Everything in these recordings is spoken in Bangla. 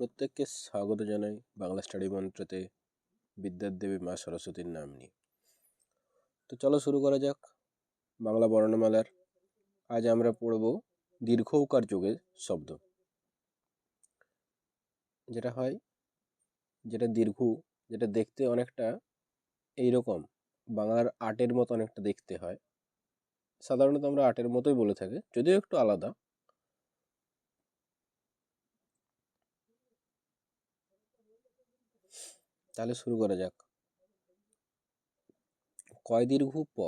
প্রত্যেককে স্বাগত জানাই বাংলা স্টাডি মন্ত্রতে বিদ্যার দেবী মা সরস্বতীর নাম নিয়ে। তো চলো শুরু করা যাক বাংলা বর্ণমালার। আজ আমরা পড়ব দীর্ঘ উকার যোগের শব্দ। যেটা হয়, যেটা দীর্ঘ, যেটা দেখতে অনেকটা এই রকম বাংলার আটের মতো অনেকটা দেখতে হয়। সাধারণত আমরা আটের মতোই বলে থাকি, যদিও একটু আলাদা। তাহলে শুরু করা যাক। কয় দীর্ঘ প?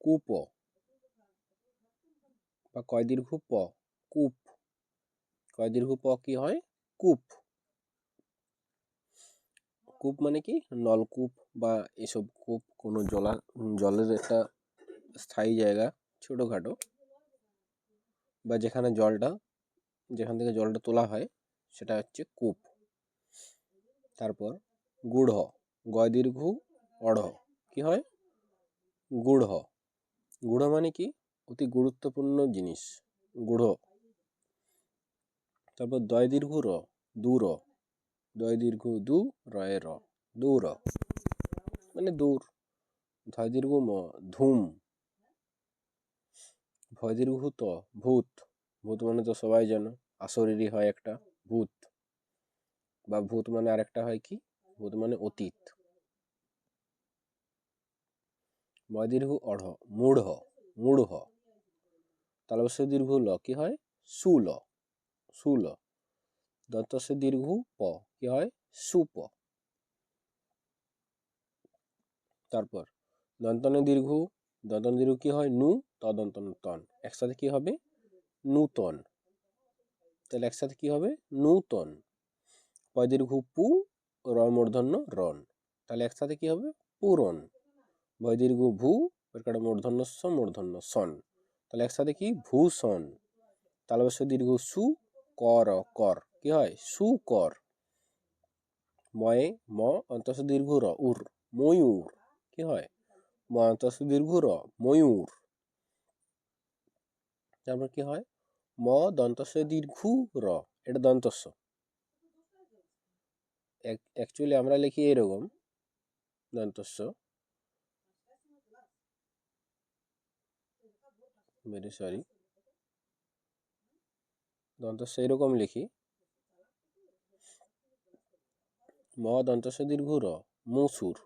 কুপ। বা কয় দীর্ঘ প? কূপ। কয় দীর্ঘ প কি হয়? কূপ। কূপ মানে কি? নলকূপ বা এসব কূপ, কোনো জলা, জলের একটা স্থায়ী জায়গা, ছোটোখাটো। বা যেখানে জলটা, যেখান থেকে জলটা তোলা হয়, সেটা হচ্ছে কূপ। তারপর গুড় গয় দীর্ঘ অড় কি হয়? গুড় গুড় মানে কি? অতি গুরুত্বপূর্ণ জিনিস। গুড় তারপর দয় দীর্ঘ র দূর দয় দীর্ঘ দু, রয়ে র। দূর মানে দূর। ধয় দীর্ঘ ম, ধুম। ভয় দীর্ঘ ত, ভূত। ভূত মানে তো সবাই জানো। আসরেরই হয় একটা, ভূত। বা ভূত মানে আরেকটা হয় কি? মানে অতীত। ময় দীর্ঘ অঢ়, মূঢ় মূঢ়। তালবস্য দীর্ঘ ল, কি হয়? সুল সুল। দন্তস্য দীর্ঘ প, কি হয়? সুপ। তারপর দন্তনে দীর্ঘ দন্তন দীর্ঘ কি হয়? নু তদন্তন তন একসাথে কি হবে? নূতন। তাহলে একসাথে কি হবে? নূতন। পয় দীর্ঘ পু র মূর্ধন্য রন তাহলে একসাথে কি হবে? পূরণ। ভয় দীর্ঘ ভূ, এর মূর্ধন্য স, মূর্ধন্য সন। তাহলে একসাথে কি? ভূষণ তালবস্য দীর্ঘ সু কর কর। কি হয়? সুকর ময়ে, ম অন্তস দীর্ঘ র, উর, ময়ূর। কি হয়? ম অন্তস দীর্ঘ র, ময়ূর। তারপর কি হয়? ম দন্তস্য দীর্ঘ র, এটা দন্তস্য অ্যাকচুয়ালি আমরা লিখি এরকম দন্তস্য ভেরি সরি দন্তস্য এরকম লিখি। ম দন্তস্য দীর্ঘ র, মসুর।